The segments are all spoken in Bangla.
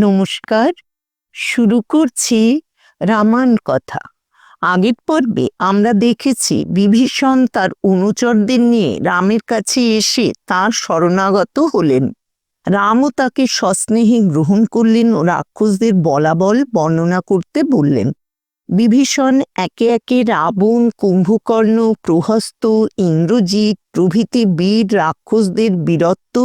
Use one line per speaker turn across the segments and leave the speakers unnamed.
নমস্কার, শুরু করছি রামায়ণ কথা। আগের পর্বে আমরা দেখেছি বিভীষণ তার অনুচরদের নিয়ে রামের কাছে এসে তার শরণাগত হলেন। রামও তাকে সস্নেহে গ্রহণ করলেন ও রাক্ষসদের বলাবল বর্ণনা করতে বললেন। বিভীষণ একে একে রাবণ, কুম্ভকর্ণ, প্রহস্ত, ইন্দ্রজিৎ প্রভৃতি বীর রাক্ষসদের বীরত্ব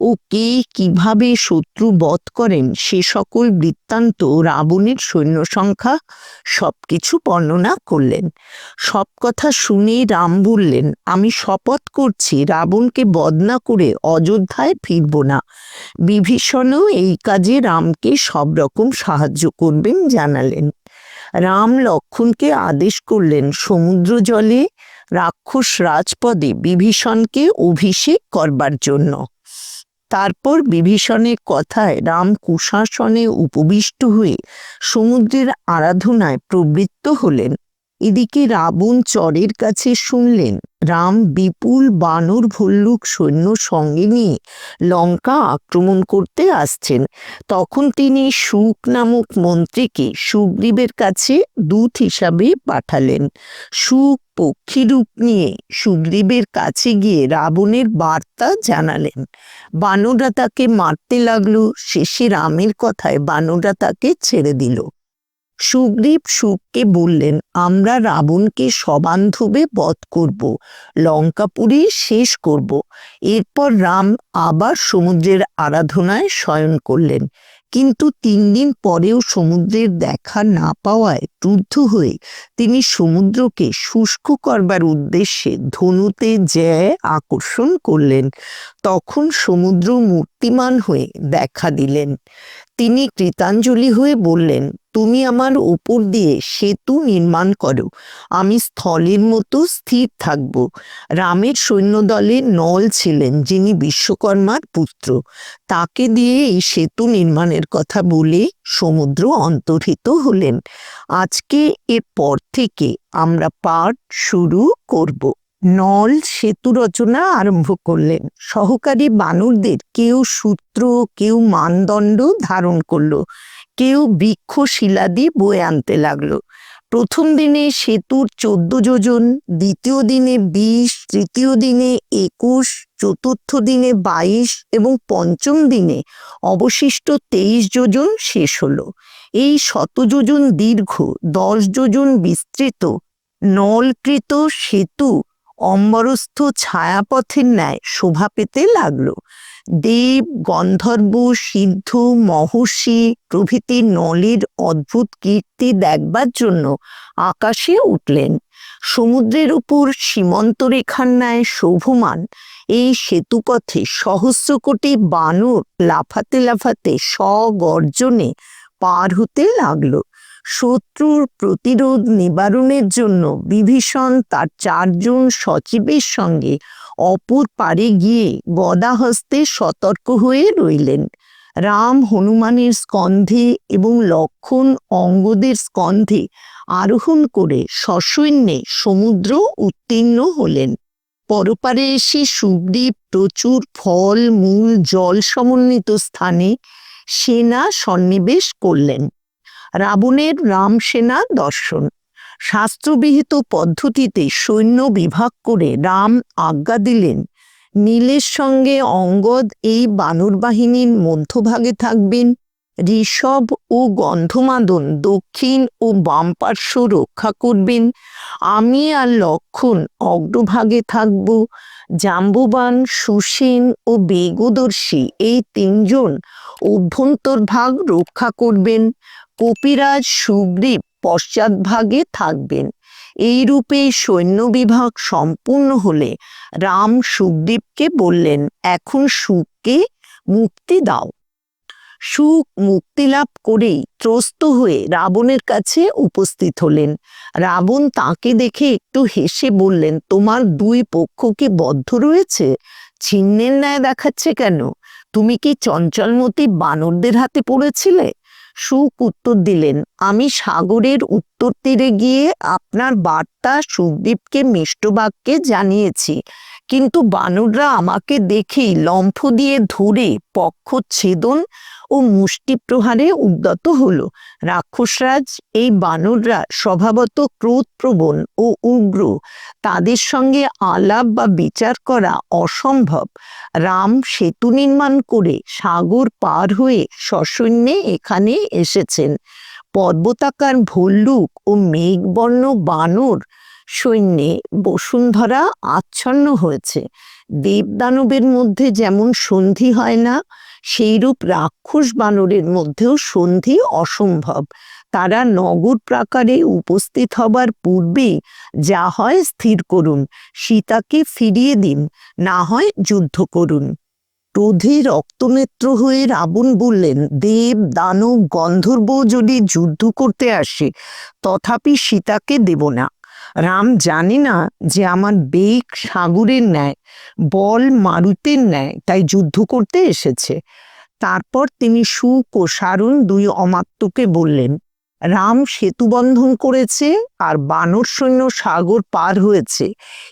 ও কে কীভাবে শত্রু বধ করেন সে সকল বৃত্তান্ত রাবণের সৈন্য সংখ্যা সবকিছু বর্ণনা করলেন। সব কথা শুনে রাম বললেন, আমি শপথ করছি রাবণকে বধ না করে অযোধ্যায় ফিরব না। বিভীষণও এই কাজে রামকে সব রকম সাহায্য করবেন, জানালেন। রাম লক্ষণকে আদেশ করলেন সমুদ্র জলে রাক্ষস রাজপদে বিভীষণকে অভিষেক করবার জন্য। তারপর বিভীষণের কথায় রাম কুশাসনে উপবিষ্ট হয়ে সমুদ্রের আরাধনায় প্রবৃত্ত হলেন। এদিকে রাবণ চরের কাছে শুনলেন, রাম বিপুল বানর ভল্লুক সৈন্য সঙ্গে নিয়ে লঙ্কা আক্রমণ করতে আসছেন। তখন তিনি সুক নামক মন্ত্রীকে সুগ্রীবের কাছে দূত হিসাবে পাঠালেন। সুক পক্ষীরূপ নিয়ে সুগ্রীবের কাছে গিয়ে রাবণের বার্তা জানালেন। বানররা তাকে মারতে লাগল, শেষে রামের কথায় বানররা তাকে ছেড়ে দিল। সুগ্রীব সুখকে বললেন, আমরা রাবণকে সবান্ধবে বধ করব, লঙ্কাপুরী শেষ করব। এরপর রাম আবার সমুদ্রের আরাধনায় শয়ন করলেন। কিন্তু তিন দিন পরেও সমুদ্রের দেখা না পাওয়ায় ক্রুদ্ধ হয়ে তিনি সমুদ্রকে শুষ্ক করবার উদ্দেশ্যে ধনুতে জ্যায় আকর্ষণ করলেন। তখন সমুদ্র মূর্তিমান হয়ে দেখা দিলেন। তিনি কৃতাঞ্জলি হয়ে বললেন তুমি আমার উপর দিয়ে সেতু নির্মাণ করো। আমি স্থলের মতো স্থির থাকব। রামের সৈন্যদলে নল ছিলেন, যিনি বিশ্বকর্মার পুত্র। তাকে দিয়ে এই সেতু নির্মাণের কথা বলে সমুদ্র অন্তর্হিত হলেন। আজকে এর পর থেকে আমরা পাঠ শুরু করব। নল সেতু রচনা আরম্ভ করলেন। সহকারী বানরদের কেউ সূত্র, কেউ মানদণ্ড ধারণ করল। কেউ বৃক্ষ শিলা শিলাদি বয়ে আনতে লাগল। প্রথম দিনে সেতুর চোদ্দ যোজন, দ্বিতীয় দিনে বিশ, তৃতীয় দিনে একুশ, চতুর্থ দিনে বাইশ এবং পঞ্চম দিনে অবশিষ্ট তেইশ যোজন শেষ হলো। এই শত যোজন দীর্ঘ, দশ যোজন বিস্তৃত, নলকৃত সেতু অম্বরস্থ ছায়াপথের ন্যায় শোভা পেতে লাগল। দেব, গন্ধর্ব, সিদ্ধ, মহর্ষি প্রভৃতি নলের অদ্ভুত কীর্তি দেখবার জন্য আকাশে উঠলেন। সমুদ্রের উপর সীমন্ত রেখার ন্যায় শোভমান। এই সেতুপথে সহস্র কোটি বানর লাফাতে লাফাতে স্বগর্জনে পার হতে লাগল। শত্রুর প্রতিরোধ নিবারণের জন্য বিভীষণ তার চারজন সচিবের সঙ্গে অপর পারে গিয়ে গদাহস্তে সতর্ক হয়ে রইলেন। রাম হনুমানের স্কন্ধে এবং লক্ষণ অঙ্গদের স্কন্ধে আরোহণ করে সসৈন্যে সমুদ্র উত্তীর্ণ হলেন। পরপারে এসে সুগ্রীব প্রচুর ফল, মূল, জল সমন্বিত স্থানে সেনা সন্নিবেশ করলেন। রাবণের রাম সেনা দর্শন। শাস্ত্রবিহিত পদ্ধতিতে সৈন্য বিভাগ করে রাম আজ্ঞা দিলেন, নীলের সঙ্গে অঙ্গদ এই বানর বাহিনীর মধ্যভাগে থাকবেন। ঋষভ ও গন্ধমাদন দক্ষিণ ও বাম পার্শ্ব রক্ষা করবেন। আমি আর লক্ষণ অগ্রভাগে থাকব। জাম্বুবান সুসেন ও বেগদর্শী এই তিনজন অভ্যন্তর ভাগ রক্ষা করবেন। কপিরাজ, সুগ্রীব পশ্চাৎভাগে থাকবেন। এই রূপে সৈন্য বিভাগ সম্পূর্ণ হলে রাম সুগ্রীবকে বললেন, এখন সুখকে মুক্তি দাও। সুখ মুক্তি লাভ করেই ত্রস্ত হয়ে রাবণের কাছে উপস্থিত হলেন। রাবণ তাকে দেখে একটু হেসে বললেন, তোমার দুই পক্ষ কি বদ্ধ রয়েছে? ছিন্নের ন্যায় দেখাচ্ছে কেন? তুমি কি চঞ্চলমতি বানরদের হাতে পড়েছিলে? সুখ উত্তর দিলেন, আমি সাগরের উত্তর তীরে গিয়ে আপনার বার্তা সুখদীপকে মিষ্টবাক্যে জানিয়েছি। কিন্তু বানররা আমাকে দেখেই লম্ফ দিয়ে ধরে পক্ষচ্ছেদন ও মুষ্টি প্রহারে উদ্যত হল। রাক্ষসরাজ, এই বানররা স্বভাবত ক্রোধপ্রবণ ও উগ্র। তাদের সঙ্গে আলাপ বা বিচার করা অসম্ভব। রাম সেতু নির্মাণ করে সাগর পার হয়ে সসৈন্যে এখানে এসেছেন। পর্বতাকার ভল্লুক ও মেঘবর্ণ বানর সৈন্যে বসুন্ধরা আচ্ছন্ন হয়েছে। দেবদানবের মধ্যে যেমন সন্ধি হয় না, সেইরূপ রাক্ষস বানরের মধ্যেও সন্ধি অসম্ভব। তারা নগর প্রাকারে উপস্থিত হবার পূর্বে যা হয় স্থির করুন, সীতাকে ফিরিয়ে দিন, না হয় যুদ্ধ করুন। ক্রোধে রক্তনেত্র হয়ে রাবণ বললেন, দেব, দানব, গন্ধর্ব যদি যুদ্ধ করতে আসে, তথাপি সীতাকে দেব না। রাম জানে না যে আমার বেগ সাগরের ন্যায়, বল মারুতের ন্যায়, তাই যুদ্ধ করতে এসেছে। তারপর তিনি সুক ও সারুণ দুই অমাত্যকে বললেন, রাম সেতু বন্ধন করেছে আর বানর সৈন্য সাগর পার হয়েছে।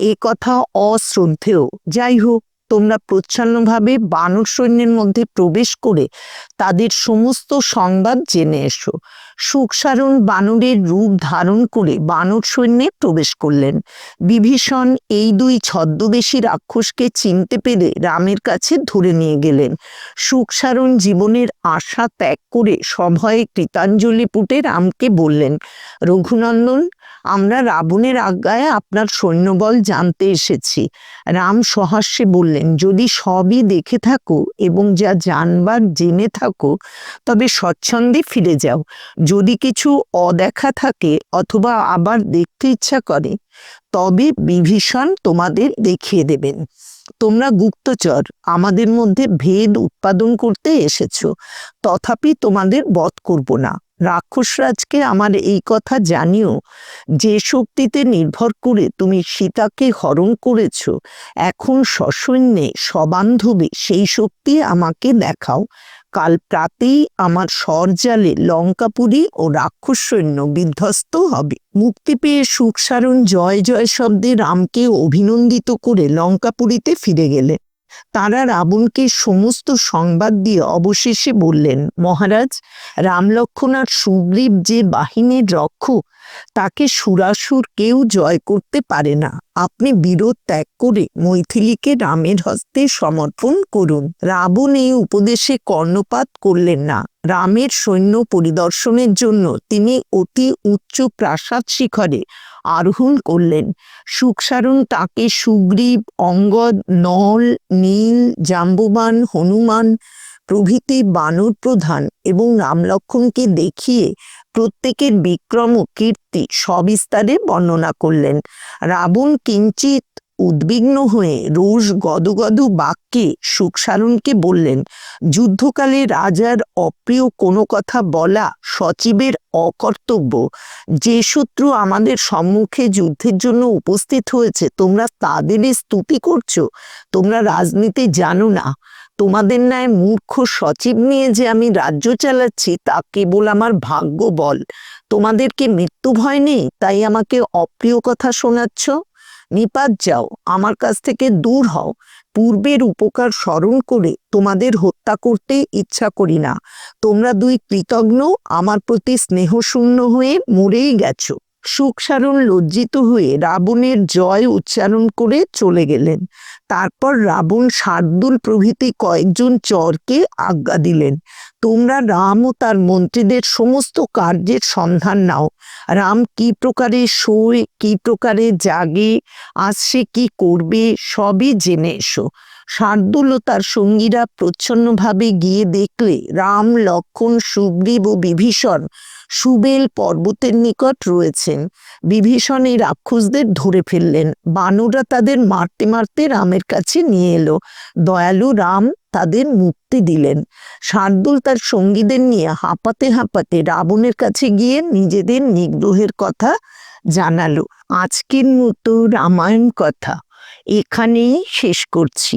এ কথা অশ্রদ্ধেয়। যাই হোক, তোমরা প্রচ্ছন্নভাবে বানর সৈন্যের মধ্যে প্রবেশ করে তাদের সমস্ত সংবাদ জেনে এসো। সুখসারণ বানরের রূপ ধারণ করে বানর সৈন্যে প্রবেশ করলেন। বিভীষণ এই দুই ছদ্মবেশী রাক্ষসকে চিনতে পেরে রামের কাছে ধরে নিয়ে গেলেন। সুখসারণ জীবনের আশা ত্যাগ করে সভয়ে কৃতাঞ্জলি পুটে রামকে বললেন, রঘুনন্দন, আমরা রাবণের আজ্ঞায় আপনার সৈন্যবল জানতে এসেছি। রাম সহাস্যে বললেন, যদি সবই দেখে থাকো এবং যা জানবার জেনে থাকো, তবে স্বচ্ছন্দে ফিরে যাও। যদি কিছু অদেখা থাকে অথবা আবার দেখতে ইচ্ছা করে, তবে বিভীষণ তোমাদের দেখিয়ে দেবেন। তোমরা গুপ্তচর, আমাদের মধ্যে ভেদ উৎপাদন করতে এসেছ, তথাপি তোমাদের বধ করব না। রাক্ষসরাজকে আমার এই কথা জানিও, যে শক্তিতে নির্ভর করে তুমি সীতাকে হরণ করেছ, এখন সসৈন্যে সবান্ধবে সেই শক্তি আমাকে দেখাও। কাল প্রাতেই আমার স্বরজালে লঙ্কাপুরী ও রাক্ষস সৈন্য বিধ্বস্ত হবে। মুক্তি পেয়ে সুখসারণ জয় জয় শব্দে রামকে অভিনন্দিত করে লঙ্কাপুরীতে ফিরে গেলেন। তারা রাবণকে সমস্ত সংবাদ দিয়ে অবশেষে বললেন, মহারাজ রামলক্ষণ আর সুগ্রীব যে বাহিনীর রক্ষক তাকে সুরাসুর কেউ জয় করতে পারে না। আপনি বিরোধ ত্যাগ করে মৈথিলীকে রামের হস্তে সমর্পণ করুন। রাবণ এই উপদেশে কর্ণপাত করলেন না। রামের সৈন্য পরিদর্শনের জন্য তিনি অতি উচ্চ প্রাসাদ শিখরে আরোহণ করলেন। সুখসারণ তাকে সুগ্রীব, অঙ্গদ, নল, নীল, জাম্ববান, হনুমান প্রভৃতি বানর প্রধান এবং রামলক্ষণকে দেখিয়ে প্রত্যেকের বিক্রম ও কীর্তি সবিস্তারে বর্ণনা করলেন। রাবণ কিঞ্চিত উদ্বিগ্ন হয়ে রোষ গদগদ বাক্যে সুখসারণকে বললেন, যুদ্ধকালে রাজার অপ্রিয় কোনো কথা বলা সচিবের অকর্তব্য। যে শত্রু আমাদের সম্মুখে যুদ্ধের জন্য উপস্থিত হয়েছে, তোমরা তাদেরই স্তুতি করছ। তোমরা রাজনীতি জানো না। তোমাদের ন্যায় মূর্খ সচিব নিয়ে যে আমি রাজ্য চালাচ্ছি, তা কেবল আমার ভাগ্য বল। তোমাদেরকে মৃত্যু ভয় নেই, তাই আমাকে অপ্রিয় কথা শোনাচ্ছ? নিপাত যাও, আমার কাছ থেকে দূর হও। পূর্বের উপকার স্মরণ করে তোমাদের হত্যা করতে ইচ্ছা করি না। তোমরা দুই কৃতজ্ঞ আমার প্রতি স্নেহশূন্য হয়ে মরেই গেছো। সুখসারণ লজ্জিত হয়ে রাবণের জয় উচ্চারণ করে চলে গেলেন। তারপর রাবণ শার্দুল প্রভৃতি কয়েকজন চরকে আজ্ঞা দিলেন, তোমরা রাম ও তার মন্ত্রীদের সমস্ত কার্যের সন্ধান নাও। রাম কি প্রকারে শোয়, কি প্রকারে জাগে আজ সে কি করবে, সবই জেনে এসো। শার্দুল ও তার সঙ্গীরা প্রচ্ছন্নভাবে গিয়ে দেখলে রাম, লক্ষণ, সুগ্রীব ও বিভীষণ সুবেল পর্বতের নিকট রয়েছেন। বিভীষণ এই রাক্ষসদের ধরে ফেললেন। বানররা তাদের মারতে মারতে রামের কাছে নিয়ে এলো। দয়ালু রাম তাদের মুক্তি দিলেন। শার্দুল তার সঙ্গীদের নিয়ে হাঁপাতে হাঁপাতে রাবণের কাছে গিয়ে নিজেদের নিগ্রহের কথা জানালো। আজকের মতো রামায়ণ কথা এখানেই শেষ করছি।